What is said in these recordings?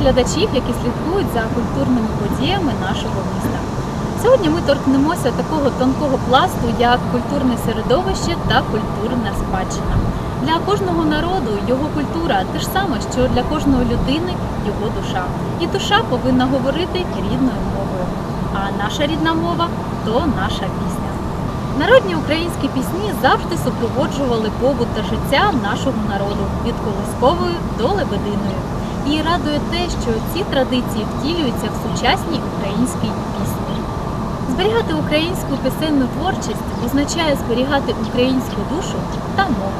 Глядачів, які слідкують за культурними подіями нашого міста. Сьогодні ми торкнемося такого тонкого пласту, як культурне середовище та культурна спадщина. Для кожного народу його культура те ж саме, що для кожної людини його душа. І душа повинна говорити рідною мовою. А наша рідна мова то наша пісня. Народні українські пісні завжди супроводжували побут та життя нашого народу від колискової до лебединої. І радує те, що ці традиції втілюються в сучасній українській пісні. Зберігати українську пісенну творчість означає зберігати українську душу та мову.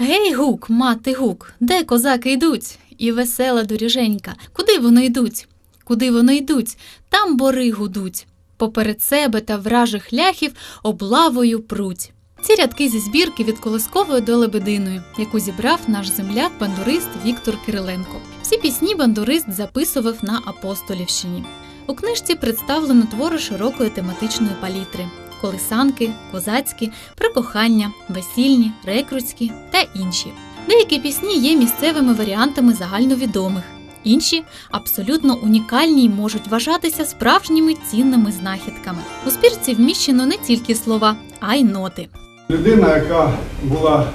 Гей, гук, мати гук, де козаки йдуть? І весела доріженька. Куди вони йдуть? Куди вони йдуть? Там бори гудуть. Поперед себе та вражих ляхів облавою пруть. Ці рядки зі збірки від колискової до лебединої, яку зібрав наш земляк бандурист Віктор Кириленко. Всі пісні бандурист записував на Апостолівщині. У книжці представлено твори широкої тематичної палітри: колисанки, козацькі, про кохання, весільні, рекрутські та інші. Деякі пісні є місцевими варіантами загальновідомих, інші абсолютно унікальні й можуть вважатися справжніми цінними знахідками. У спірці вміщено не тільки слова, а й ноти. Людина, яка була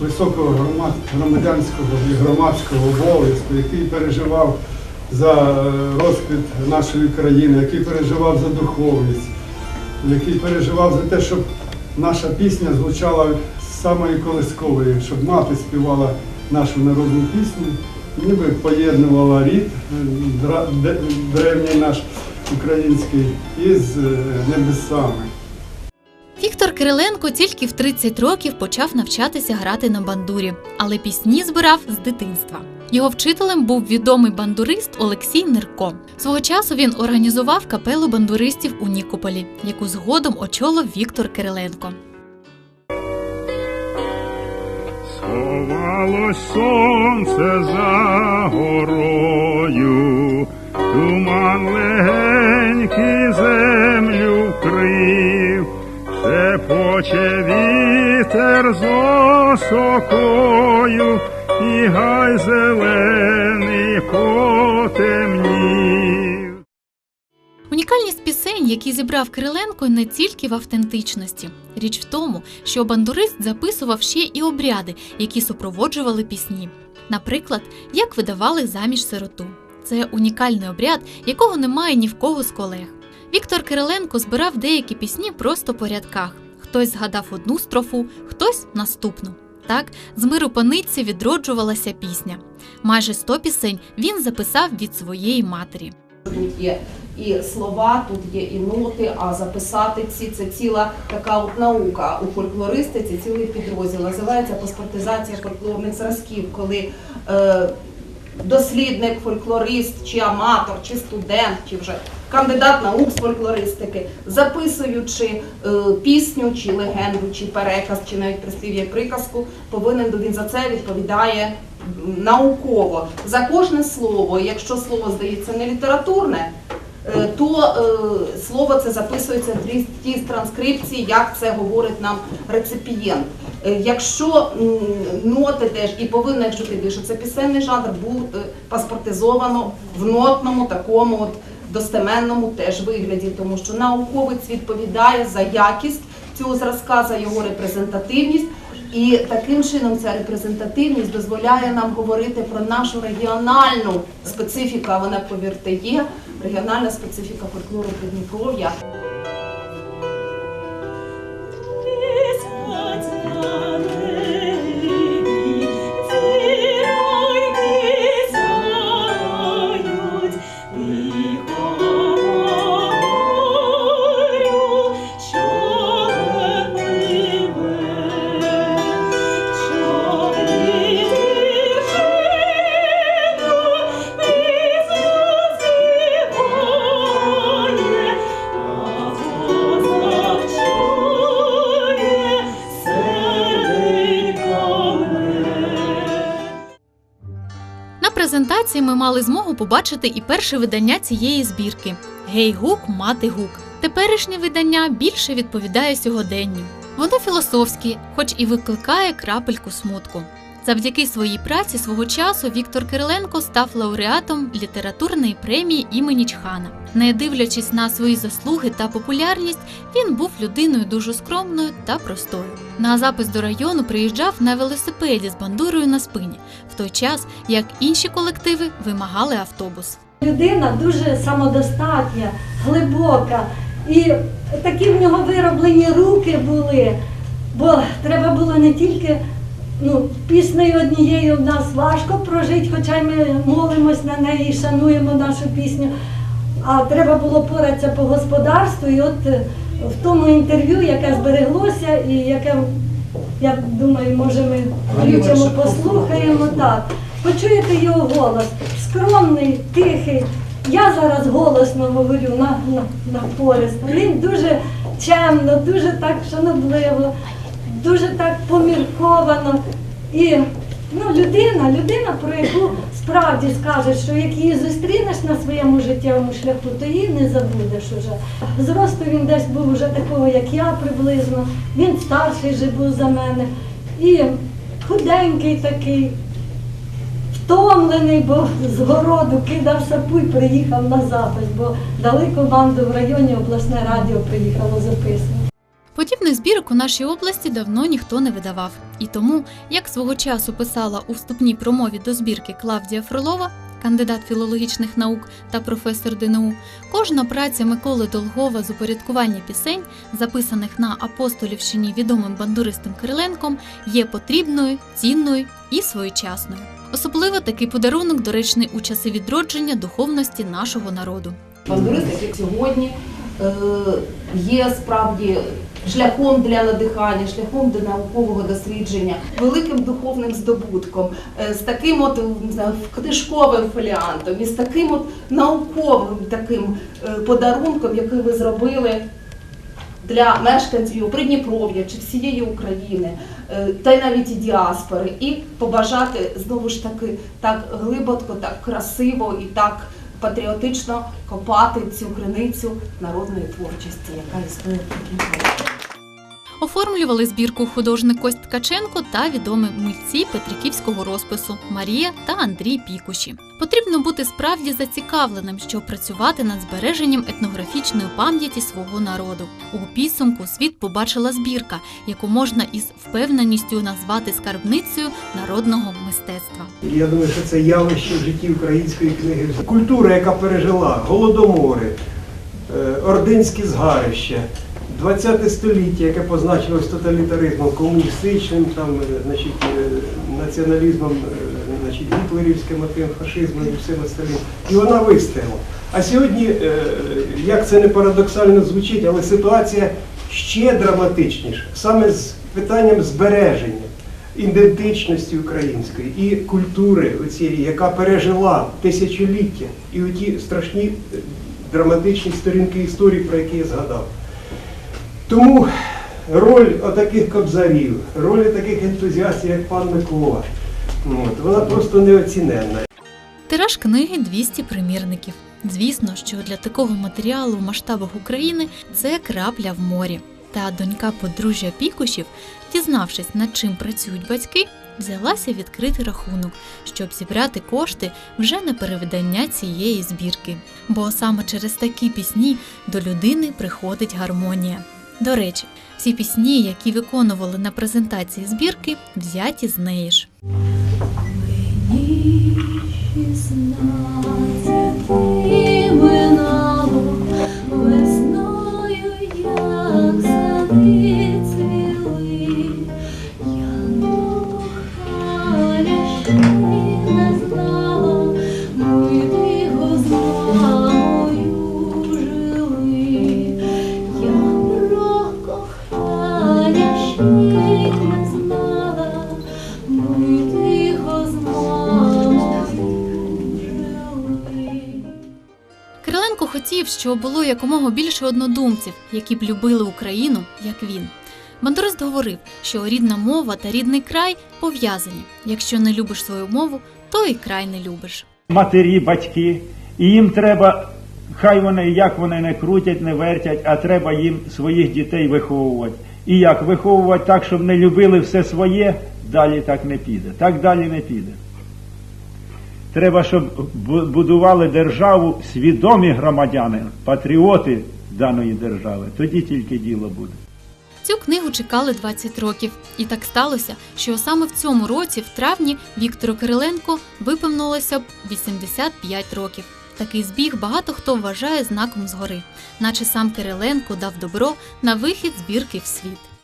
високого громадянського і громадського обов'язку, який переживав за е, розквіт нашої країни, який переживав за духовність, який переживав за те, щоб наша пісня звучала з самої колискової, щоб мати співала нашу народну пісню, ніби поєднувала рід древній наш український із е, небесами. Віктор Кириленко тільки в 30 років почав навчатися грати на бандурі, але пісні збирав з дитинства. Його вчителем був відомий бандурист Олексій Нирко. Свого часу він організував капелу бандуристів у Нікополі, яку згодом очолив Віктор Кириленко. Сховало сонце за горою, туман легенький землю вкрив, шепоче вітер з осокою, і гай зелений потемнів. Які зібрав Кириленко, не тільки в автентичності. Річ в тому, що бандурист записував ще і обряди, які супроводжували пісні. Наприклад, як видавали заміж сироту. Це унікальний обряд, якого немає ні в кого з колег. Віктор Кириленко збирав деякі пісні просто по рядках. Хтось згадав одну строфу, хтось наступну. Так, з миру паниці відроджувалася пісня. Майже 100 пісень він записав від своєї матері. Тут є і слова, тут є і ноти, а записати ці це ціла така от наука у фольклористиці, цілий підрозділ. Називається паспортизація фольклорних зразків, коли е, дослідник, фольклорист, чи аматор, чи студент, чи вже кандидат наук з фольклористики, записуючи е, пісню, чи легенду, чи переказ, чи навіть прислів'я приказку, повинен він за це відповідає науково за кожне слово. Якщо слово здається не літературне, то е, слово це записується в тій- транскрипції, як це говорить нам реципієнт. Е, Якщо ноти теж і повинно, якщо ти більше це пісенний жанр, був е, паспортизовано в нотному такому от достеменному теж вигляді, тому що науковець відповідає за якість цього зразка, за його репрезентативність. І таким чином ця репрезентативність дозволяє нам говорити про нашу регіональну специфіку, а вона, повірте, є регіональна специфіка фольклору Придніпров'я. Презентації ми мали змогу побачити і перше видання цієї збірки Гей гук, мати гук. Теперішнє видання більше відповідає сьогоденню. Воно філософське, хоч і викликає крапельку смутку. Завдяки своїй праці свого часу Віктор Кириленко став лауреатом літературної премії імені Чхана. Не дивлячись на свої заслуги та популярність, він був людиною дуже скромною та простою. На запис до району приїжджав на велосипеді з бандурою на спині, в той час як інші колективи вимагали автобус. Людина дуже самодостатня, глибока. І такі в нього вироблені руки були, бо треба було не тільки ну, піснею однією в нас важко прожити, хоча ми молимось на неї і шануємо нашу пісню. А треба було поратися по господарству. І от е, в тому інтерв'ю, яке збереглося, і яке, я думаю, може ми включимо, послухаємо так. Почуєте його голос. Скромний, тихий. Я зараз голосно говорю на, на, на порист. Він дуже чемно, дуже так шанобливо, дуже так помірковано. І ну, людина, людина, про яку справді скажеш, що як її зустрінеш на своєму життєвому шляху, то її не забудеш уже. Зросту він десь був уже такого, як я приблизно. Він старший же був за мене. І худенький такий, втомлений, бо з городу кидав сапу і приїхав на запис, бо дали команду в районі обласне радіо приїхало записувати. Подібних збірок у нашій області давно ніхто не видавав. І тому, як свого часу писала у вступній промові до збірки Клавдія Фролова, кандидат філологічних наук та професор ДНУ, кожна праця Миколи Долгова з упорядкування пісень, записаних на Апостолівщині відомим бандуристом Кириленком, є потрібною, цінною і своєчасною. Особливо такий подарунок доречний у часи відродження духовності нашого народу. Бандуристика як сьогодні є справді шляхом для надихання, шляхом для наукового дослідження, великим духовним здобутком, е, з таким от книжковим фоліантом і з таким от науковим таким е, подарунком, який ви зробили. Для мешканців Придніпров'я чи всієї України, е, та й навіть і діаспори, і побажати знову ж таки так глибоко, так красиво і так патріотично копати цю криницю народної творчості, яка існує в Придніпров'ї. Оформлювали збірку художник Кость Ткаченко та відомі митці Петриківського розпису Марія та Андрій Пікуші. Потрібно бути справді зацікавленим, щоб працювати над збереженням етнографічної пам'яті свого народу. У підсумку світ побачила збірка, яку можна із впевненістю назвати скарбницею народного мистецтва. Я думаю, що це явище в житті української книги. Культура, яка пережила голодомори, е, ординські згарища, 20 століття, яке позначилось тоталітаризмом, комуністичним, там, е, значить, е, націоналізмом, е, значить, гітлерівським фашизмом і всім остальним. І вона вистояла. А сьогодні, як це не парадоксально звучить, але ситуація ще драматичніша, саме з питанням збереження ідентичності української і культури, оцієї, яка пережила тисячоліття, і оті страшні драматичні сторінки історії, про які я згадав. Тому роль отаких кобзарів, роль таких ентузіастів, як пан Микола, от, вона просто неоціненна. Тираж книги 200 примірників. Звісно, що для такого матеріалу в масштабах України це крапля в морі. Та донька подружжя Пікушів, дізнавшись, над чим працюють батьки, взялася відкрити рахунок, щоб зібрати кошти вже на перевидання цієї збірки. Бо саме через такі пісні до людини приходить гармонія. До речі, всі пісні, які виконували на презентації збірки, взяті з неї ж. минало щоб було якомога більше однодумців, які б любили Україну, як він. Бандурист говорив, що рідна мова та рідний край пов'язані. Якщо не любиш свою мову, то і край не любиш. матері, батьки, і їм треба, хай вони як вони не крутять, не вертять, а треба їм своїх дітей виховувати. І як виховувати так, щоб не любили все своє, далі так не піде. Так далі не піде. Треба, щоб будували державу свідомі громадяни, патріоти даної держави. Тоді тільки діло буде. Цю книгу чекали 20 років, і так сталося, що саме в цьому році, в травні, Віктору Кириленко виповнилося б 85 років. Такий збіг багато хто вважає знаком згори, наче сам Кириленко дав добро на вихід збірки в світ.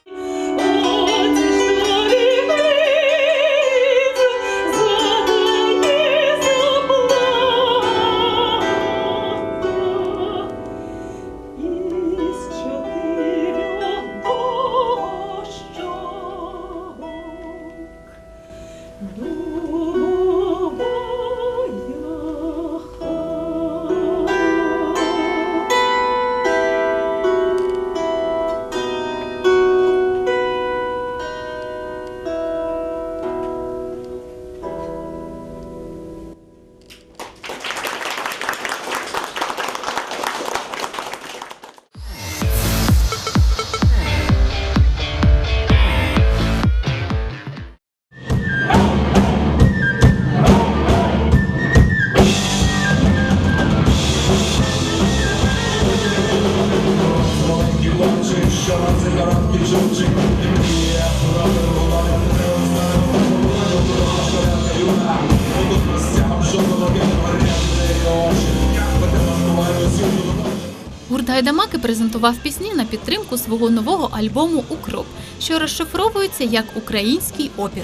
Презентував пісні на підтримку свого нового альбому Укроп, що розшифровується як український опір.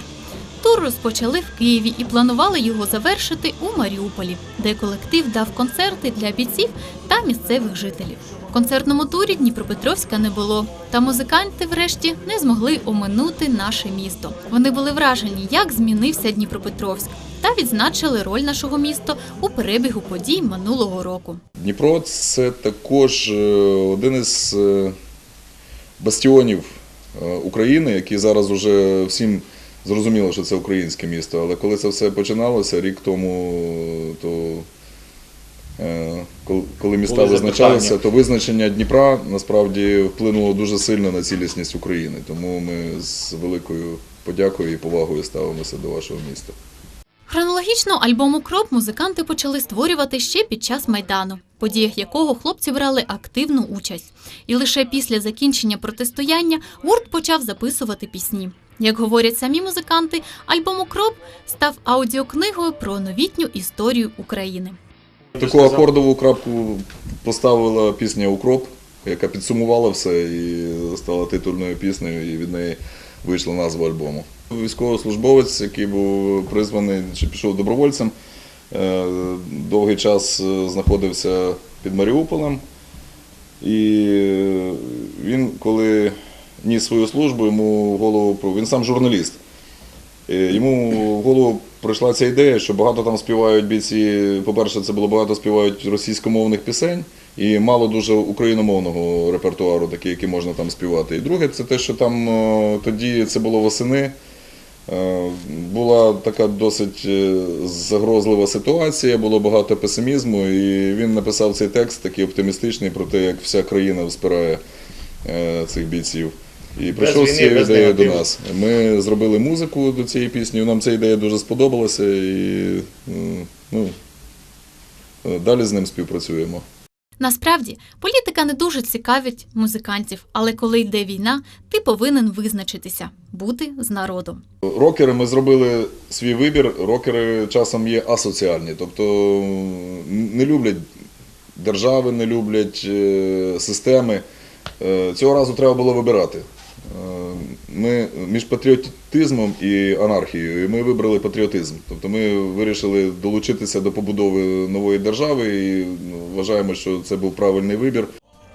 Тур розпочали в Києві і планували його завершити у Маріуполі, де колектив дав концерти для бійців та місцевих жителів. В концертному турі Дніпропетровська не було, та музиканти, врешті, не змогли оминути наше місто. Вони були вражені, як змінився Дніпропетровськ, та відзначили роль нашого міста у перебігу подій минулого року. Дніпро це також е, один із е, бастіонів е, України, який зараз уже всім зрозуміло, що це українське місто. Але коли це все починалося рік тому, то коли міста визначалися, то визначення Дніпра насправді вплинуло дуже сильно на цілісність України. Тому ми з великою подякою і повагою ставимося до вашого міста. Хронологічно альбом «Укроп» музиканти почали створювати ще під час майдану, в подіях якого хлопці брали активну участь. І лише після закінчення протистояння гурт почав записувати пісні. Як говорять самі музиканти, альбом «Укроп» став аудіокнигою про новітню історію України. Таку акордову крапку поставила пісня Укроп, яка підсумувала все і стала титульною піснею, і від неї вийшла назва альбому. Військовослужбовець, який був призваний чи пішов добровольцем, е, довгий час е, знаходився під Маріуполем. І він, коли ніс свою службу, йому в голову він сам журналіст. Е, Йому в голову прийшла ця ідея, що багато там співають бійці. По-перше, це було багато співають російськомовних пісень і мало дуже україномовного репертуару, такий, який можна там співати. І друге, це те, що там е, тоді це було восени. е, Була така досить е, загрозлива ситуація, було багато песимізму, і він написав цей текст такий оптимістичний про те, як вся країна спирає е, цих бійців. І прийшов з цією ідеєю до нас. Ми зробили музику до цієї пісні. Нам ця ідея дуже сподобалася, і ну, далі з ним співпрацюємо. Насправді, політика не дуже цікавить музикантів, але коли йде війна, ти повинен визначитися бути з народом. Рокери ми зробили свій вибір. Рокери часом є асоціальні, тобто не люблять держави, не люблять е, системи. Е, Цього разу треба було вибирати. Ми між патріотизмом і анархією. І ми вибрали патріотизм. Тобто ми вирішили долучитися до побудови нової держави і ну, вважаємо, що це був правильний вибір.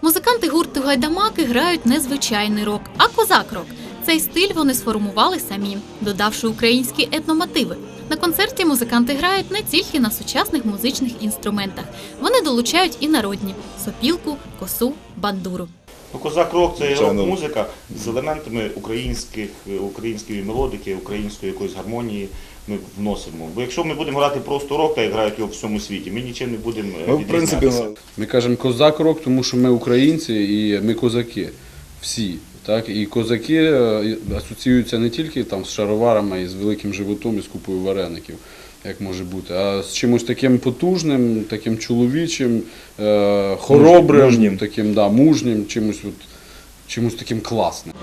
Музиканти гурту Гайдамаки грають незвичайний рок, а козак-рок. Цей стиль вони сформували самі, додавши українські етномотиви. На концерті музиканти грають не тільки на сучасних музичних інструментах. Вони долучають і народні сопілку, косу, бандуру. Ну, Козак рок це Звичайно. рок-музика з елементами українських, української мелодики, української якоїсь гармонії ми вносимо. Бо якщо ми будемо грати просто рок, так як грають його в всьому світі, ми нічим не будемо е, Ми, в принципі. Ми кажемо козак рок, тому що ми українці і ми козаки. Всі. Так, і козаки е, асоціюються не тільки там з шароварами і з великим животом і з купою вареників, як може бути, а з чимось таким потужним, таким чоловічим, е, хоробрим, Мужнім. таким да, мужнім, чимось, от, чимось таким класним.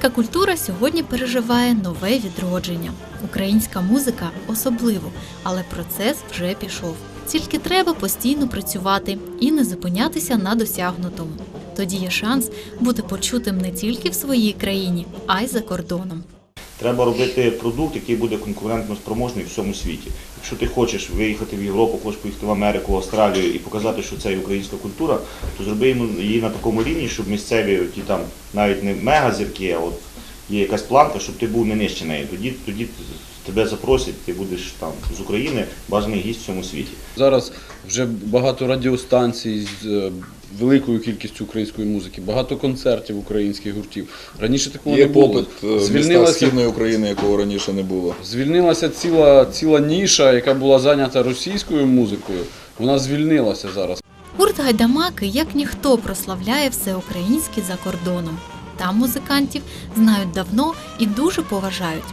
Українська культура сьогодні переживає нове відродження. Українська музика особливо, але процес вже пішов. Тільки треба постійно працювати і не зупинятися на досягнутому. Тоді є шанс бути почутим не тільки в своїй країні, а й за кордоном. Треба робити продукт, який буде конкурентно спроможний в всьому світі. Якщо ти хочеш виїхати в Європу, хочеш поїхати в Америку, Австралію і показати, що це є українська культура, то зроби її на такому рівні, щоб місцеві ті там навіть не мегазірки, а от є якась планка, щоб ти був не нижче неї. Тоді, тоді тебе запросять, ти будеш там з України бажаний гість в цьому світі. Зараз вже багато радіостанцій е, великою кількістю української музики, багато концертів українських гуртів. Раніше такого Є не було. попит е, Звільнилася, Східної України, якого раніше не було. звільнилася ціла, ціла ніша, яка була зайнята російською музикою. Вона звільнилася зараз. Гурт Гайдамаки як ніхто прославляє все українське за кордоном. Там музикантів знають давно і дуже поважають.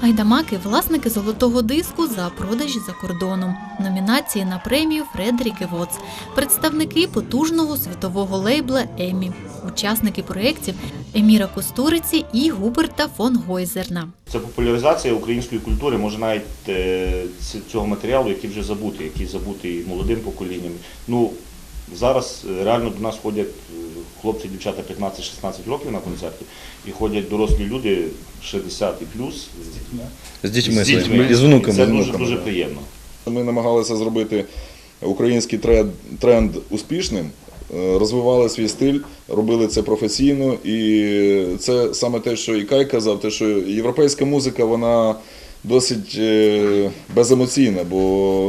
Гайдамаки власники золотого диску за продажі за кордоном, номінації на премію Фредеріки Воц, представники потужного світового лейбла Емі, учасники проєктів Еміра Кустуриці і Губерта фон Гойзерна. Це популяризація української культури, може навіть е, цього матеріалу, який вже забутий, який забутий молодим поколінням. Ну зараз е, реально до нас ходять е, хлопці, дівчата 15-16 років на концерти, і ходять дорослі люди 60 і плюс З дітьми, з дітьми. і з внуками. Це дуже дуже приємно. Ми намагалися зробити український тренд, тренд успішним, е, розвивали свій стиль, робили це професійно. І це саме те, що і Кай казав, те, що європейська музика, вона досить е, беземоційна, бо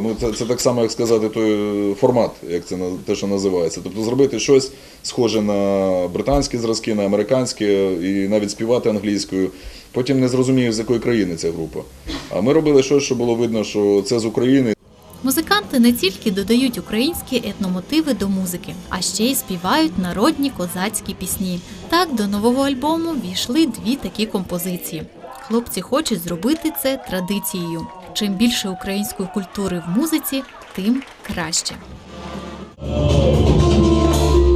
ну, це, це так само, як сказати, той формат, як це те, що називається. Тобто зробити щось схоже на британські зразки, на американське, і навіть співати англійською. Потім не зрозумів, з якої країни ця група. А ми робили щось, що було видно, що це з України. Музиканти не тільки додають українські етномотиви до музики, а ще й співають народні козацькі пісні. Так до нового альбому війшли дві такі композиції. Хлопці хочуть зробити це традицією. Чим більше української культури в музиці, тим краще.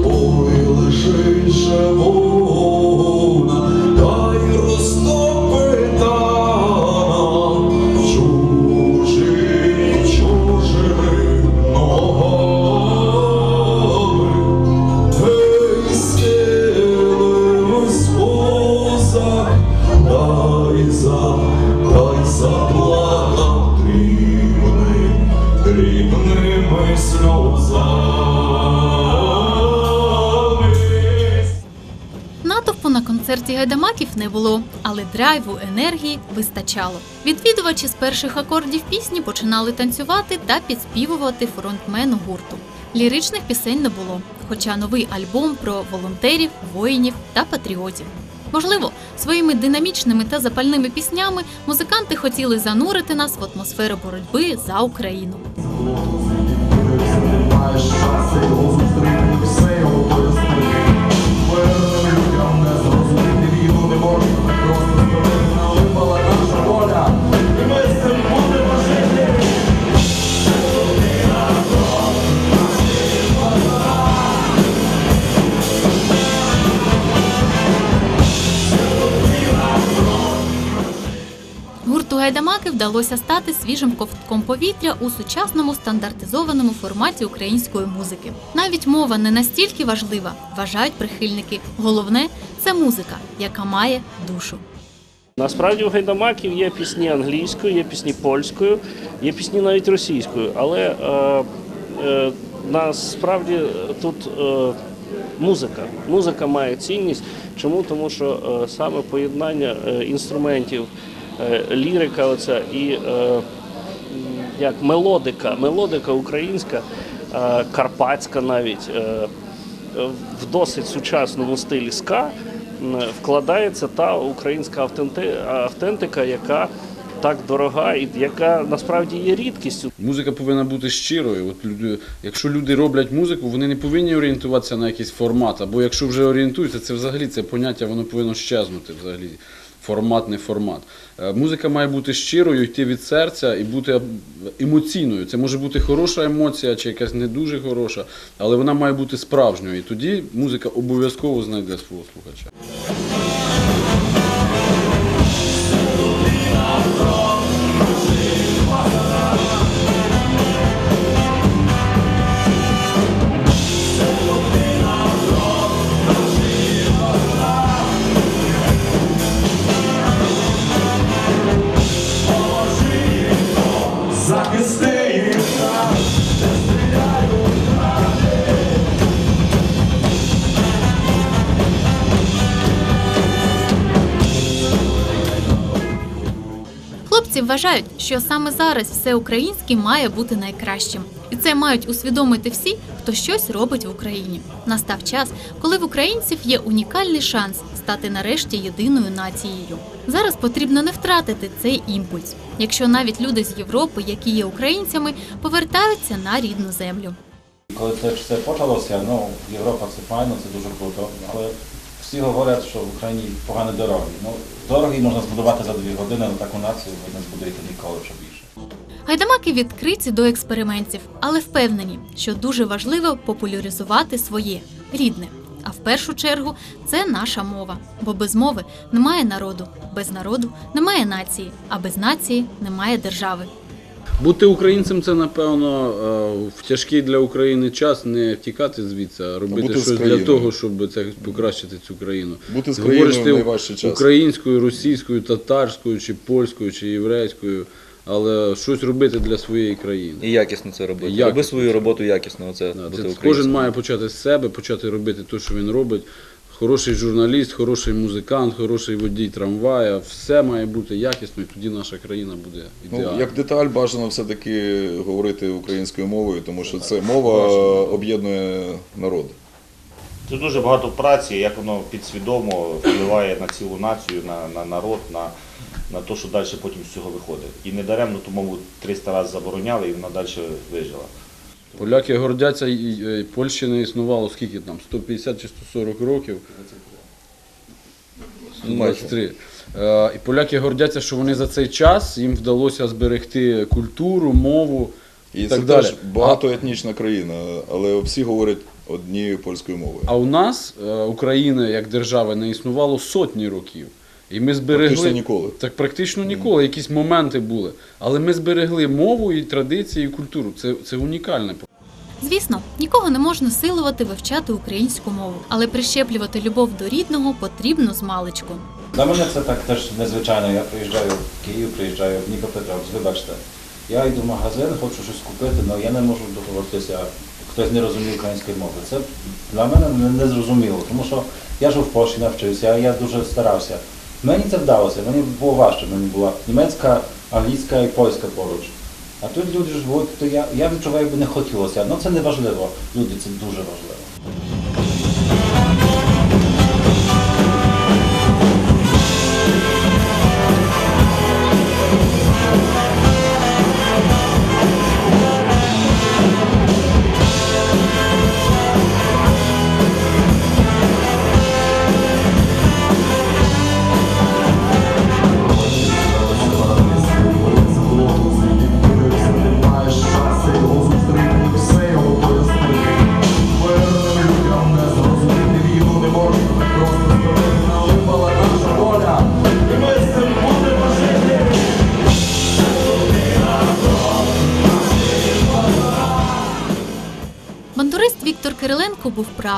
Ой, лежить же концерті не було, але драйву енергії вистачало. Відвідувачі з перших акордів пісні починали танцювати та підспівувати фронтмену гурту. Ліричних пісень не було, хоча новий альбом про волонтерів, воїнів та патріотів. Можливо, своїми динамічними та запальними піснями музиканти хотіли занурити нас в атмосферу боротьби за Україну. Гайдамаки вдалося стати свіжим ковтком повітря у сучасному стандартизованому форматі української музики. Навіть мова не настільки важлива, вважають прихильники. Головне це музика, яка має душу. Насправді у гайдамаків є пісні англійською, є пісні польською, є пісні навіть російською, але е, е, насправді тут е, музика. Музика має цінність. Чому? Тому що е, саме поєднання е, інструментів, лірика, оця і е, як мелодика, мелодика українська, е, карпатська навіть е, е, в досить сучасному стилі ска вкладається та українська автентика, яка так дорога і яка насправді є рідкістю. Музика повинна бути щирою. От люди, якщо люди роблять музику, вони не повинні орієнтуватися на якийсь формат. Або якщо вже орієнтуються, це взагалі це поняття, воно повинно щезнути взагалі. Формат, не формат. Е, Музика має бути щирою, йти від серця і бути емоційною. Це може бути хороша емоція чи якась не дуже хороша, але вона має бути справжньою. І тоді музика обов'язково знайде свого слухача. Вважають, що саме зараз все українське має бути найкращим. І це мають усвідомити всі, хто щось робить в Україні. Настав час, коли в українців є унікальний шанс стати нарешті єдиною нацією. Зараз потрібно не втратити цей імпульс, якщо навіть люди з Європи, які є українцями, повертаються на рідну землю. Коли це все почалося, ну, Європа це файно, це дуже круто, але всі говорять, що в Україні погані дороги. Ну, дороги можна збудувати за дві години, але таку націю ви не збудуєте ніколи вже більше. Гайдамаки відкриті до експериментів, але впевнені, що дуже важливо популяризувати своє рідне. А в першу чергу це наша мова. Бо без мови немає народу, без народу немає нації, а без нації немає держави. Бути українцем це, напевно, е, в тяжкий для України час не тікати звідси, а робити бути щось для того, щоб це покращити цю країну. Бути з країною українською, російською, татарською, чи польською, чи єврейською, але щось робити для своєї країни. І якісно це робити. Якісно. Роби свою роботу якісно. Оце Да, бути це кожен має почати з себе, почати робити те, що він робить. Хороший журналіст, хороший музикант, хороший водій трамвая, все має бути якісно, і тоді наша країна буде ідеальна. Ну, як деталь бажано все-таки говорити українською мовою, тому що це мова об'єднує народ. Це дуже багато праці, як воно підсвідомо впливає на цілу націю, на, на народ, на, на те, що далі потім з цього виходить. І не даремно ту мову 300 разів забороняли, і вона далі вижила. Поляки гордяться, і і Польщі не існувало скільки там, 150 чи 140 років. Ну, майже. 123. Е, І поляки гордяться, що вони за цей час їм вдалося зберегти культуру, мову і, І так це далі. теж багатоетнічна країна, але всі говорять однією польською мовою. А у нас е, Україна як держава не існувало сотні років. І ми зберегли Практично ніколи. Так практично ніколи, якісь моменти були. Але ми зберегли мову і традиції, і культуру. Це, це унікальне. Звісно, нікого не можна силувати вивчати українську мову, але прищеплювати любов до рідного потрібно з маличку. Для мене це так теж незвичайно. Я приїжджаю в Київ, приїжджаю в Дніпропетровськ, вибачте. Я йду в магазин, хочу щось купити, але я не можу договоритися, хтось не розуміє української мови. Це для мене не- незрозуміло, тому що я жив в Польщі, навчився, я дуже старався. Мені це вдалося, мені було важче, мені була німецька, англійська і польська поруч. А тут люди живуть, то я, я відчуваю, якби не хотілося. Ну це не важливо. Люди, це дуже важливо.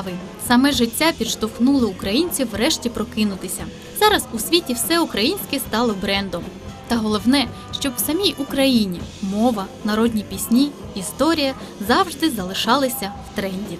Кириленко. Саме життя підштовхнуло українців врешті прокинутися. Зараз у світі все українське стало брендом. Та головне, щоб в самій Україні мова, народні пісні, історія завжди залишалися в тренді.